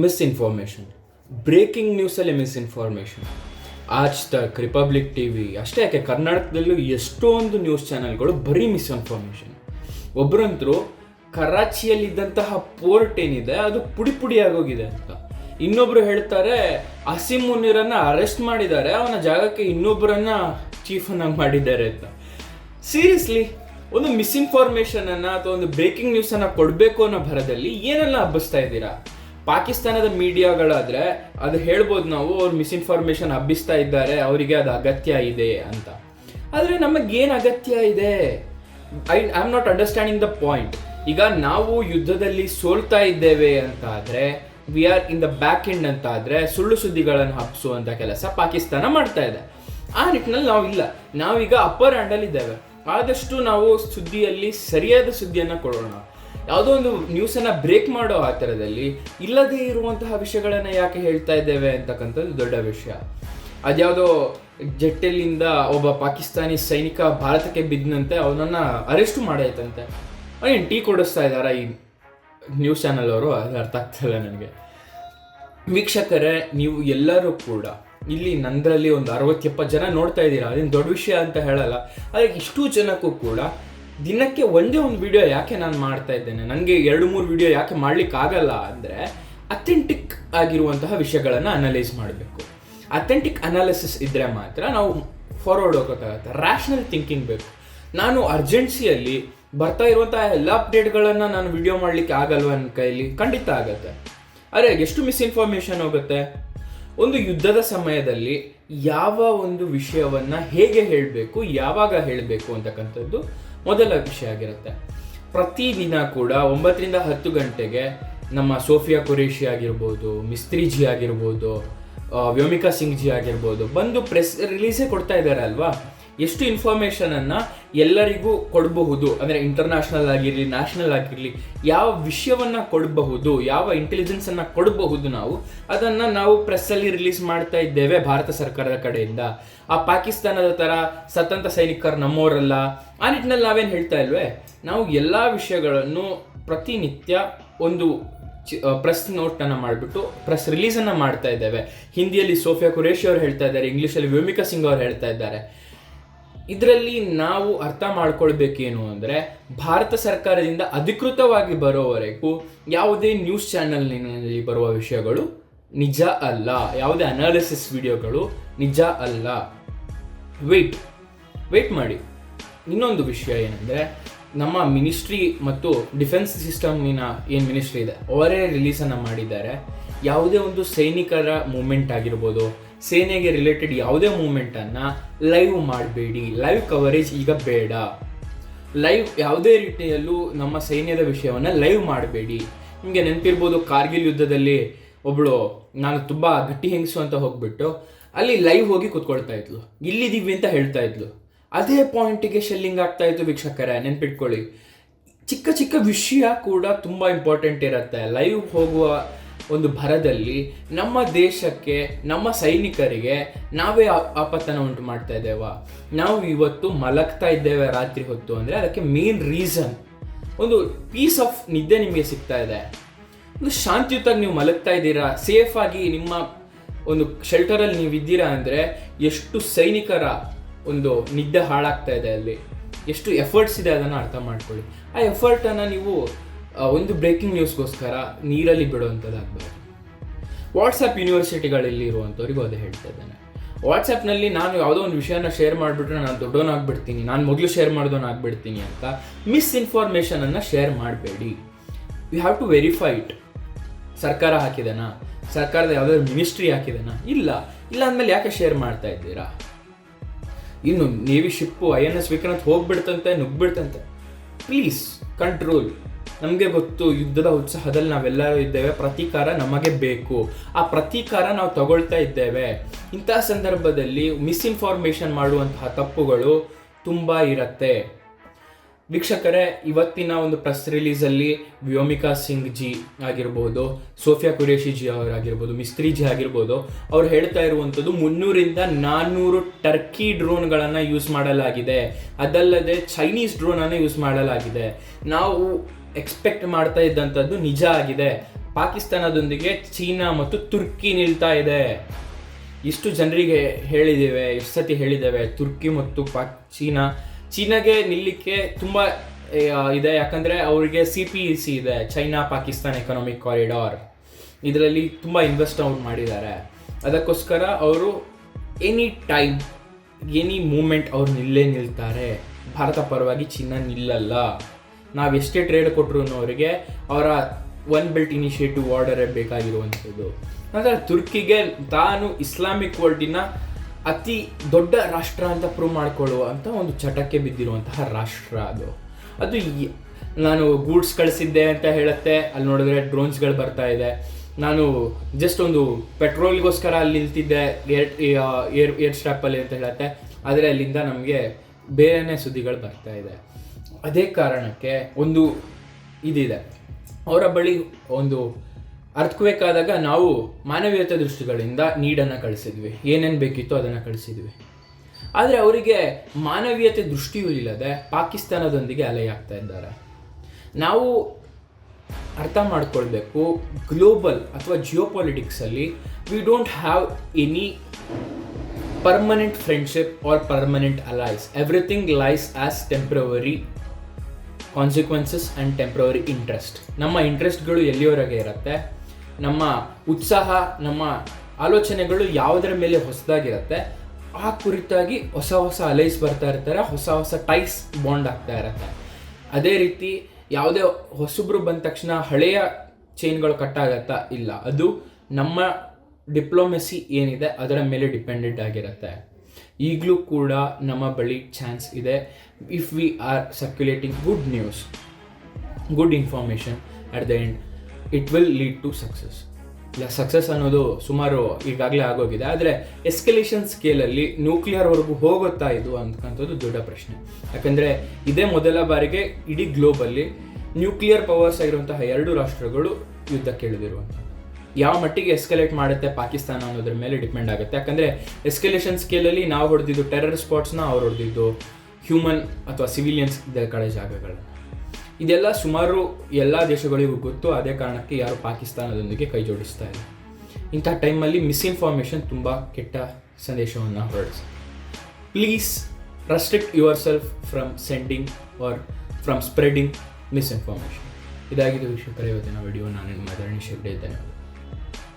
Misinformation breaking ನ್ಯೂಸಲ್ಲಿ misinformation Aaj Tak Republic T V ಅಷ್ಟೇ ಯಾಕೆ ಕರ್ನಾಟಕದಲ್ಲೂ ಎಷ್ಟೊಂದು ನ್ಯೂಸ್ ಚಾನೆಲ್ಗಳು ಬರೀ ಮಿಸ್ಇನ್ಫಾರ್ಮೇಷನ್ ಒಬ್ಬರಂತರೂ ಕರಾಚಿಯಲ್ಲಿದ್ದಂತಹ ಪೋರ್ಟ್ ಏನಿದೆ, ಅದು ಪುಡಿ ಪುಡಿ ಆಗೋಗಿದೆ ಅಂತ. ಇನ್ನೊಬ್ರು ಹೇಳ್ತಾರೆ ಅಸೀಮ್ ಮುನೀರನ್ನ ಅರೆಸ್ಟ್ ಮಾಡಿದ್ದಾರೆ, ಅವನ ಜಾಗಕ್ಕೆ ಇನ್ನೊಬ್ಬರನ್ನ ಚೀಫ್ ಅನ್ನಾಗಿ ಮಾಡಿದ್ದಾರೆ ಅಂತ. ಸೀರಿಯಸ್ಲಿ ಒಂದು ಮಿಸ್ಇನ್ಫಾರ್ಮೇಷನ್ ಅನ್ನ ಅಥವಾ ಒಂದು ಬ್ರೇಕಿಂಗ್ ನ್ಯೂಸ್ ಅನ್ನ ಕೊಡಬೇಕು ಅನ್ನೋ ಭರದಲ್ಲಿ ಏನೆಲ್ಲ ಹಬ್ಬಿಸ್ತಾ ಇದ್ದೀರಾ? ಪಾಕಿಸ್ತಾನದ ಮೀಡಿಯಾಗಳಾದ್ರೆ ಅದು ಹೇಳ್ಬೋದು ನಾವು, ಅವ್ರು ಮಿಸ್ಇನ್ಫಾರ್ಮೇಷನ್ ಹಬ್ಬಿಸ್ತಾ ಇದ್ದಾರೆ, ಅವರಿಗೆ ಅದು ಅಗತ್ಯ ಇದೆ ಅಂತ. ಆದರೆ ನಮಗೇನು ಅಗತ್ಯ ಇದೆ? I I am not understanding the point ಈಗ ನಾವು ಯುದ್ಧದಲ್ಲಿ ಸೋಲ್ತಾ ಇದ್ದೇವೆ ಅಂತ ಆದರೆ we are in the back end ಅಂತ ಆದರೆ ಸುಳ್ಳು ಸುದ್ದಿಗಳನ್ನು ಹಬ್ಬಿಸುವಂಥ ಕೆಲಸ ಪಾಕಿಸ್ತಾನ ಮಾಡ್ತಾ ಇದೆ. ಆ ನಿಟ್ಟಿನಲ್ಲಿ ನಾವು ಇಲ್ಲ. ನಾವೀಗ ಅಪ್ಪರ್ ಹ್ಯಾಂಡಲ್ ಇದ್ದೇವೆ ಆದಷ್ಟು ನಾವು ಸುದ್ದಿಯಲ್ಲಿ ಸರಿಯಾದ ಸುದ್ದಿಯನ್ನು ಕೊಡೋಣ. ಯಾವುದೋ ಒಂದು ನ್ಯೂಸನ್ನ ಬ್ರೇಕ್ ಮಾಡೋ ಆ ಥರದಲ್ಲಿ ಇಲ್ಲದೇ ಇರುವಂತಹ ವಿಷಯಗಳನ್ನು ಯಾಕೆ ಹೇಳ್ತಾ ಇದ್ದೇವೆ ಅಂತಕ್ಕಂಥದ್ದು ದೊಡ್ಡ ವಿಷಯ. ಅದ್ಯಾವುದೋ ಜಟ್ಟೆಲ್ಲಿಂದ ಒಬ್ಬ ಪಾಕಿಸ್ತಾನಿ ಸೈನಿಕ ಭಾರತಕ್ಕೆ ಬಿದ್ದಂತೆ ಅವನನ್ನ ಅರೆಸ್ಟ್ ಮಾಡಾಯ್ತಂತೆ ಏನು, ಟೀ ಕೊಡಿಸ್ತಾ ಇದ್ದಾರಾ ಈ ನ್ಯೂಸ್ ಚಾನಲ್ ಅವರು? ಅದು ಅರ್ಥ ಆಗ್ತಿಲ್ಲ ನನಗೆ. ವೀಕ್ಷಕರೇ, ನೀವು ಎಲ್ಲರೂ ಕೂಡ ಇಲ್ಲಿ ನಂದರಲ್ಲಿ ಒಂದು ಅರವತ್ತು ಎಪ್ಪತ್ತು ಜನ ನೋಡ್ತಾ ಇದ್ದೀರಾ? ಅದೇನು ದೊಡ್ಡ ವಿಷಯ ಅಂತ ಹೇಳಲ್ಲ. ಆದರೆ ಇಷ್ಟು ಜನಕ್ಕೂ ಕೂಡ ದಿನಕ್ಕೆ ಒಂದೇ ಒಂದು ವಿಡಿಯೋ ಯಾಕೆ ನಾನು ಮಾಡ್ತಾ ಇದ್ದೇನೆ? ನನಗೆ ಎರಡು ಮೂರು ವಿಡಿಯೋ ಯಾಕೆ ಮಾಡ್ಲಿಕ್ಕೆ ಆಗಲ್ಲ ಅಂದರೆ ಅಥೆಂಟಿಕ್ ಆಗಿರುವಂತಹ ವಿಷಯಗಳನ್ನು ಅನಲೈಸ್ ಮಾಡಬೇಕು. ಅಥೆಂಟಿಕ್ ಅನಾಲಿಸಿಸ್ ಇದ್ದರೆ ಮಾತ್ರ ನಾವು ಫಾರ್ವರ್ಡ್ ಹೋಗೋಕ್ಕಾಗತ್ತೆ. ರ್ಯಾಷನಲ್ ಥಿಂಕಿಂಗ್ ಬೇಕು. ನಾನು ಅರ್ಜೆನ್ಸಿಯಲ್ಲಿ ಬರ್ತಾ ಇರುವಂತಹ ಎಲ್ಲ ಅಪ್ಡೇಟ್ಗಳನ್ನು ನಾನು ವಿಡಿಯೋ ಮಾಡಲಿಕ್ಕೆ ಆಗಲ್ವ ನನ್ನ ಕೈಲಿ? ಖಂಡಿತ ಆಗತ್ತೆ. ಅರೆ, ಎಷ್ಟು ಮಿಸ್ಇನ್ಫಾರ್ಮೇಷನ್ ಹೋಗುತ್ತೆ? ಒಂದು ಯುದ್ಧದ ಸಮಯದಲ್ಲಿ ಯಾವ ಒಂದು ವಿಷಯವನ್ನು ಹೇಗೆ ಹೇಳಬೇಕು, ಯಾವಾಗ ಹೇಳಬೇಕು ಅಂತಕ್ಕಂಥದ್ದು ಮೊದಲ ವಿಷಯ ಆಗಿರುತ್ತೆ. ಪ್ರತಿದಿನ ಕೂಡ ಒಂಬತ್ತರಿಂದ ಹತ್ತು ಗಂಟೆಗೆ ನಮ್ಮ ಸೋಫಿಯಾ ಕುರೇಶಿ ಆಗಿರ್ಬೋದು, ಮಿಸ್ತ್ರಿಜಿ ಆಗಿರ್ಬೋದು ವ್ಯೋಮಿಕಾ ಸಿಂಗ್ ಜಿ ಆಗಿರ್ಬೋದು, ಬಂದು ಪ್ರೆಸ್ ರಿಲೀಸೇ ಕೊಡ್ತಾ ಇದ್ದಾರೆ ಅಲ್ವಾ? ಎಷ್ಟು ಇನ್ಫಾರ್ಮೇಷನನ್ನು ಎಲ್ಲರಿಗೂ ಕೊಡಬಹುದು, ಅಂದ್ರೆ ಇಂಟರ್ನ್ಯಾಷನಲ್ ಆಗಿರಲಿ ನ್ಯಾಷನಲ್ ಆಗಿರಲಿ, ಯಾವ ವಿಷಯವನ್ನ ಕೊಡಬಹುದು, ಯಾವ ಇಂಟೆಲಿಜೆನ್ಸ್ ಅನ್ನ ಕೊಡಬಹುದು ನಾವು, ಅದನ್ನ ನಾವು ಪ್ರೆಸ್ ಅಲ್ಲಿ ರಿಲೀಸ್ ಮಾಡ್ತಾ ಇದ್ದೇವೆ ಭಾರತ ಸರ್ಕಾರದ ಕಡೆಯಿಂದ. ಆ ಪಾಕಿಸ್ತಾನದ ಥರ ಸ್ವತಂತ್ರ ಸೈನಿಕರು ನಮ್ಮವರಲ್ಲ, ಆ ನಿಟ್ಟಿನಲ್ಲಿ ನಾವೇನು ಹೇಳ್ತಾ ಇಲ್ವೇ? ನಾವು ಎಲ್ಲಾ ವಿಷಯಗಳನ್ನು ಪ್ರತಿನಿತ್ಯ ಒಂದು ಪ್ರೆಸ್ ನೋಟ್ ಅನ್ನ ಮಾಡಿಬಿಟ್ಟು ಪ್ರೆಸ್ ರಿಲೀಸ್ ಅನ್ನ ಮಾಡ್ತಾ ಇದ್ದೇವೆ. ಹಿಂದಿಯಲ್ಲಿ ಸೋಫಿಯಾ ಕುರೇಶಿ ಅವರು ಹೇಳ್ತಾ ಇದ್ದಾರೆ ಇಂಗ್ಲೀಷಲ್ಲಿ ವ್ಯೋಮಿಕಾ ಸಿಂಗ್ ಅವರು ಹೇಳ್ತಾ ಇದ್ದಾರೆ. ಇದರಲ್ಲಿ ನಾವು ಅರ್ಥ ಮಾಡ್ಕೊಳ್ಬೇಕೇನು ಅಂದರೆ ಭಾರತ ಸರ್ಕಾರದಿಂದ ಅಧಿಕೃತವಾಗಿ ಬರೋವರೆಗೂ ಯಾವುದೇ ನ್ಯೂಸ್ ಚಾನಲ್ನಲ್ಲಿ ಬರುವ ವಿಷಯಗಳು ನಿಜ ಅಲ್ಲ. ಯಾವುದೇ ಅನಾಲಿಸಿಸ್ ವಿಡಿಯೋಗಳು ನಿಜ ಅಲ್ಲ. ವೆಯ್ಟ್ ವೆಯ್ಟ್ ಮಾಡಿ. ಇನ್ನೊಂದು ವಿಷಯ ಏನಂದರೆ ನಮ್ಮ ಮಿನಿಸ್ಟ್ರಿ ಮತ್ತು ಡಿಫೆನ್ಸ್ ಸಿಸ್ಟಮಿನ ಏನು ಮಿನಿಸ್ಟ್ರಿ ಇದೆ, ಅವರೇ ರಿಲೀಸನ್ನು ಮಾಡಿದ್ದಾರೆ. ಯಾವುದೇ ಒಂದು ಸೈನಿಕರ ಮೂಮೆಂಟ್ ಆಗಿರ್ಬೋದು ಸೇನೆಗೆ ರಿಲೇಟೆಡ್ ಯಾವುದೇ ಮೂಮೆಂಟನ್ನು ಲೈವ್ ಮಾಡಬೇಡಿ. ಲೈವ್ ಕವರೇಜ್ ಈಗ ಬೇಡ. ಲೈವ್ ಯಾವುದೇ ರೀತಿಯಲ್ಲೂ ನಮ್ಮ ಸೈನ್ಯದ ವಿಷಯವನ್ನು ಲೈವ್ ಮಾಡಬೇಡಿ. ನಿಮಗೆ ನೆನಪಿರ್ಬೋದು ಕಾರ್ಗಿಲ್ ಯುದ್ಧದಲ್ಲಿ ಒಬ್ಬಳು ನಾನು ತುಂಬ ಗಟ್ಟಿ ಹೆಂಗಸು ಅಂತ ಹೋಗ್ಬಿಟ್ಟು ಅಲ್ಲಿ ಲೈವ್ ಹೋಗಿ ಕೂತ್ಕೊಳ್ತಾ ಇದ್ಲು. ಇಲ್ಲಿದ್ದೀವಿ ಅಂತ ಹೇಳ್ತಾ ಇದ್ಲು. ಅದೇ ಪಾಯಿಂಟಿಗೆ ಶೆಲ್ಲಿಂಗ್ ಆಗ್ತಾ ಇತ್ತು ವೀಕ್ಷಕರೇ, ನೆನ್ಪಿಟ್ಕೊಳ್ಳಿ. ಚಿಕ್ಕ ಚಿಕ್ಕ ವಿಷಯ ಕೂಡ ತುಂಬ ಇಂಪಾರ್ಟೆಂಟ್ ಇರುತ್ತೆ. ಲೈವ್ ಹೋಗುವ ಒಂದು ಭರದಲ್ಲಿ ನಮ್ಮ ದೇಶಕ್ಕೆ, ನಮ್ಮ ಸೈನಿಕರಿಗೆ ನಾವೇ ಆಪತ್ತನ ಉಂಟು ಮಾಡ್ತಾ ಇದ್ದೇವ? ನಾವು ಇವತ್ತು ಮಲಗ್ತಾ ಇದ್ದೇವೆ ರಾತ್ರಿ ಹೊತ್ತು ಅಂದರೆ ಅದಕ್ಕೆ ಮೇನ್ ರೀಸನ್ ಒಂದು ಪೀಸ್ ಆಫ್ ನಿದ್ದೆ ನಿಮಗೆ ಸಿಗ್ತಾ ಇದೆ. ಒಂದು ಶಾಂತಿಯುತಾಗಿ ನೀವು ಮಲಗ್ತಾ ಇದ್ದೀರಾ? ಸೇಫ್ ಆಗಿ ನಿಮ್ಮ ಒಂದು ಶೆಲ್ಟರಲ್ಲಿ ನೀವು ಇದ್ದೀರಾ ಅಂದರೆ ಎಷ್ಟು ಸೈನಿಕರ ಒಂದು ನಿದ್ದೆ ಹಾಳಾಗ್ತಾ ಇದೆ ಅಲ್ಲಿ? ಎಷ್ಟು ಎಫರ್ಟ್ಸ್ ಇದೆ ಅದನ್ನು ಅರ್ಥ ಮಾಡ್ಕೊಳ್ಳಿ. ಆ ಎಫರ್ಟನ್ನು ನೀವು ಒಂದು ಬ್ರೇಕಿಂಗ್ ನ್ಯೂಸ್ಗೋಸ್ಕರ ನೀರಲ್ಲಿ ಬಿಡುವಂಥದ್ದಾಗಬಾರ್ದು ವಾಟ್ಸಪ್ ಯೂನಿವರ್ಸಿಟಿಗಳಲ್ಲಿ ಇರುವಂಥವ್ರಿಗೂ ಅದೇ ಹೇಳ್ತಾ ಇದ್ದೇನೆ. ವಾಟ್ಸಪ್ನಲ್ಲಿ ನಾನು ಯಾವುದೋ ಒಂದು ವಿಷಯನ ಶೇರ್ ಮಾಡಿಬಿಟ್ರೆ ನಾನು ದೊಡ್ಡವನಾಗ್ಬಿಡ್ತೀನಿ, ನಾನು ಮೊದಲು ಶೇರ್ ಮಾಡಿದವನಾಗ್ಬಿಡ್ತೀನಿ ಅಂತ ಮಿಸ್ಇನ್ಫಾರ್ಮೇಷನನ್ನು ಶೇರ್ ಮಾಡಬೇಡಿ. You have to verify it ಸರ್ಕಾರ ಹಾಕಿದನಾ? ಸರ್ಕಾರದ ಯಾವುದಾದ್ರು ಮಿನಿಸ್ಟ್ರಿ ಹಾಕಿದನಾ? ಇಲ್ಲ. ಇಲ್ಲ ಅಂದಮೇಲೆ ಯಾಕೆ ಶೇರ್ ಮಾಡ್ತಾ ಇದ್ದೀರಾ? ಇನ್ನು navy ship I N S Vikrant ಹೋಗ್ಬಿಡ್ತಂತೆ ನುಗ್ಬಿಡ್ತಂತೆ ಪ್ಲೀಸ್ ಕಂಟ್ರೋಲ್ ನಮಗೆ ಗೊತ್ತು, ಯುದ್ಧದ ಉತ್ಸಾಹದಲ್ಲಿ ನಾವೆಲ್ಲರೂ ಇದ್ದೇವೆ, ಪ್ರತೀಕಾರ ನಮಗೆ ಬೇಕು. ಆ ಪ್ರತೀಕಾರ ನಾವು ತಗೊಳ್ತಾ ಇದ್ದೇವೆ. ಇಂತಹ ಸಂದರ್ಭದಲ್ಲಿ ಮಿಸ್ಇನ್ಫಾರ್ಮೇಷನ್ ಮಾಡುವಂತಹ ತಪ್ಪುಗಳು ತುಂಬ ಇರುತ್ತೆ. ವೀಕ್ಷಕರೇ, ಇವತ್ತಿನ ಒಂದು ಪ್ರೆಸ್ ರಿಲೀಸಲ್ಲಿ ವ್ಯೋಮಿಕಾ ಸಿಂಗ್ ಜಿ ಆಗಿರ್ಬೋದು, ಸೋಫಿಯಾ ಕುರೇಶಿ ಜಿ ಅವರಾಗಿರ್ಬೋದು, ಮಿಸ್ತ್ರಿ ಜಿ ಆಗಿರ್ಬೋದು, ಅವ್ರು ಹೇಳ್ತಾ ಇರುವಂಥದ್ದು ಮುನ್ನೂರಿಂದ ನಾನ್ನೂರು ಟರ್ಕಿ ಡ್ರೋನ್ಗಳನ್ನು ಯೂಸ್ ಮಾಡಲಾಗಿದೆ. ಅದಲ್ಲದೆ ಚೈನೀಸ್ ಡ್ರೋನನ್ನು ಯೂಸ್ ಮಾಡಲಾಗಿದೆ. ನಾವು ಎಕ್ಸ್ಪೆಕ್ಟ್ ಮಾಡ್ತಾ ಇದ್ದಂಥದ್ದು ನಿಜ ಆಗಿದೆ. ಪಾಕಿಸ್ತಾನದೊಂದಿಗೆ ಚೀನಾ ಮತ್ತು ತುರ್ಕಿ ನಿಲ್ತಾ ಇದೆ. ಇಷ್ಟು ಜನರಿಗೆ ಹೇಳಿದ್ದೇವೆ ಎಷ್ಟು ಸತಿ ಹೇಳಿದ್ದೇವೆ. ತುರ್ಕಿ ಮತ್ತು ಪಾಕ್, ಚೀನಾ. ಚೀನಾಗೆ ನಿಲ್ಲಿಕ್ಕೆ ತುಂಬ ಇದೆ. ಯಾಕಂದರೆ ಅವರಿಗೆ ಸಿ ಪಿ ಇ ಸಿ ಇದೆ, ಚೈನಾ ಪಾಕಿಸ್ತಾನ್ ಎಕನಾಮಿಕ್ ಕಾರಿಡಾರ್ ಇದರಲ್ಲಿ ತುಂಬ ಇನ್ವೆಸ್ಟ್ ಅವ್ರು ಮಾಡಿದ್ದಾರೆ. ಅದಕ್ಕೋಸ್ಕರ ಅವರು ಎನಿ ಟೈಮ್ ಎನಿ ಮೂಮೆಂಟ್ ಅವ್ರು ನಿಲ್ಲೇ ನಿಲ್ತಾರೆ. ಭಾರತ ಪರವಾಗಿ ಚೀನಾ ನಿಲ್ಲಲ್ಲ. ನಾವು ಎಷ್ಟೇ ಟ್ರೇಡ್ ಕೊಟ್ಟರು ಅವರಿಗೆ ಅವರ ಒನ್ ಬೆಲ್ಟ್ ಇನಿಷಿಯೇಟಿವ್ ಆರ್ಡರೇ ಬೇಕಾಗಿರುವಂಥದ್ದು. ಅಂದರೆ ತುರ್ಕಿಗೆ ತಾನು ಇಸ್ಲಾಮಿಕ್ ವರ್ಲ್ಡಿನ ಅತಿ ದೊಡ್ಡ ರಾಷ್ಟ್ರ ಅಂತ ಪ್ರೂವ್ ಮಾಡಿಕೊಳ್ಳುವಂಥ ಒಂದು ಚಟಕ್ಕೆ ಬಿದ್ದಿರುವಂತಹ ರಾಷ್ಟ್ರ ಅದು. ಅದು ನಾನು ಗೂಡ್ಸ್ ಕಳಿಸಿದ್ದೆ ಅಂತ ಹೇಳುತ್ತೆ, ಅಲ್ಲಿ ನೋಡಿದ್ರೆ ಡ್ರೋನ್ಸ್ಗಳು ಬರ್ತಾ ಇದೆ. ನಾನು ಜಸ್ಟ್ ಒಂದು ಪೆಟ್ರೋಲ್ಗೋಸ್ಕರ ಅಲ್ಲಿ ನಿಲ್ತಿದ್ದೆ, ಏರ್ ಏರ್ ಏರ್ ಸ್ಟ್ರಾಪಲ್ಲಿ ಅಂತ ಹೇಳುತ್ತೆ. ಆದರೆ ಅಲ್ಲಿಂದ ನಮಗೆ ಬೇರೆನೇ ಸುದ್ದಿಗಳು ಬರ್ತಾ ಇದೆ. ಅದೇ ಕಾರಣಕ್ಕೆ ಒಂದು ಇದಿದೆ. ಅವರ ಬಳಿ ಒಂದು ಅರ್ಥಕ್ವೇಕ್ ನಾವು ಮಾನವೀಯತೆ ದೃಷ್ಟಿಗಳಿಂದ ನೀಡನ್ನು ಕಳಿಸಿದ್ವಿ. ಏನೇನು ಬೇಕಿತ್ತು ಅದನ್ನು ಕಳಿಸಿದ್ವಿ. ಆದರೆ ಅವರಿಗೆ ಮಾನವೀಯತೆ ದೃಷ್ಟಿಯೂ ಇಲ್ಲದೆ ಪಾಕಿಸ್ತಾನದೊಂದಿಗೆ ಅಲೆಯಾಗ್ತಾ ಇದ್ದಾರೆ. ನಾವು ಅರ್ಥ ಮಾಡ್ಕೊಳ್ಬೇಕು ಗ್ಲೋಬಲ್ ಅಥವಾ geo ಪಾಲಿಟಿಕ್ಸಲ್ಲಿ we don't have any permanent friendship are permanent allies everything lies as temporary consequences and temporary interest ನಮ್ಮ ಇಂಟ್ರೆಸ್ಟ್ಗಳು ಎಲ್ಲಿಯವರೆಗೆ ಇರುತ್ತೆ? ನಮ್ಮ ಉತ್ಸಾಹ, ನಮ್ಮ ಆಲೋಚನೆಗಳು ಯಾವುದರ ಮೇಲೆ ಹೊಸದಾಗಿರುತ್ತೆ? ಆ ಕುರಿತಾಗಿ ಹೊಸ ಹೊಸ ಅಲೈಸ್ ಬರ್ತಾ ಇರ್ತಾರೆ, ಹೊಸ ಹೊಸ ಟೈಸ್ ಬಾಂಡ್ ಆಗ್ತಾ ಇರುತ್ತೆ. ಅದೇ ರೀತಿ ಯಾವುದೇ ಹೊಸಬ್ರು ಬಂದ ತಕ್ಷಣ ಹಳೆಯ ಚೈನ್ಗಳು ಕಟ್ ಆಗತ್ತಾ? ಇಲ್ಲ. ಅದು ನಮ್ಮ ಡಿಪ್ಲೊಮೆಸಿ ಏನಿದೆ, ಅದರ ಮೇಲೆ ಡಿಪೆಂಡೆಂಟ್ ಆಗಿರುತ್ತೆ. ಈಗಲೂ ಕೂಡ ನಮ್ಮ ಬಳಿ ಚಾನ್ಸ್ ಇದೆ. If we are circulating good news good information at the end it will lead to success ಇಲ್ಲ ಸಕ್ಸಸ್ ಅನ್ನೋದು ಸುಮಾರು ಈಗಾಗಲೇ ಆಗೋಗಿದೆ. ಆದರೆ ಎಸ್ಕಲೇಷನ್ ಸ್ಕೇಲಲ್ಲಿ ನ್ಯೂಕ್ಲಿಯರ್ವರೆಗೂ ಹೋಗುತ್ತಾ ಇದು ಅಂತಕ್ಕಂಥದ್ದು ದೊಡ್ಡ ಪ್ರಶ್ನೆ. ಯಾಕಂದರೆ, ಇದೇ ಮೊದಲ ಬಾರಿಗೆ ಇಡೀ ಗ್ಲೋಬಲ್ಲಿ ನ್ಯೂಕ್ಲಿಯರ್ ಪವರ್ಸ್ ಆಗಿರುವಂತಹ ಎರಡು ರಾಷ್ಟ್ರಗಳು ಯುದ್ಧ ಇಳಿದಿರುವಂಥದ್ದು ಯಾವ ಮಟ್ಟಿಗೆ ಎಸ್ಕಲೇಟ್ ಮಾಡುತ್ತೆ ಪಾಕಿಸ್ತಾನ ಅನ್ನೋದ್ರ ಮೇಲೆ ಡಿಪೆಂಡ್ ಆಗುತ್ತೆ. ಯಾಕಂದರೆ ಎಸ್ಕಲೇಷನ್ ಸ್ಕೇಲಲ್ಲಿ ನಾವು ಹೊಡೆದಿದ್ದು ಟೆರರ್ ಸ್ಪಾಟ್ಸ್ನ ಅವ್ರು ಹೊಡೆದಿದ್ದು ಹ್ಯೂಮನ್ ಅಥವಾ ಸಿವಿಲಿಯನ್ಸ್ ಕಡೆ ಜಾಗಗಳು ಇದೆಲ್ಲ ಸುಮಾರು ಎಲ್ಲ ದೇಶಗಳಿಗೂ ಗೊತ್ತು, ಅದೇ ಕಾರಣಕ್ಕೆ ಯಾರು ಪಾಕಿಸ್ತಾನದೊಂದಿಗೆ ಕೈ ಜೋಡಿಸ್ತಾ ಇಲ್ಲ. ಇಂಥ ಟೈಮಲ್ಲಿ ಮಿಸ್ಇನ್ಫಾರ್ಮೇಷನ್ ತುಂಬ ಕೆಟ್ಟ ಸಂದೇಶವನ್ನು ಹೊರಡಿಸಿ please restrict yourself from sending are from spreading misinformation ಇದಾಗಿದ್ದು ವೀಕ್ಷಕರ, ಇವತ್ತಿನ ವಿಡಿಯೋ ನಾನು ನಿಮ್ಮ ಧರಣಿ ಶಿರ್ಡೆ ಇದ್ದೇನೆ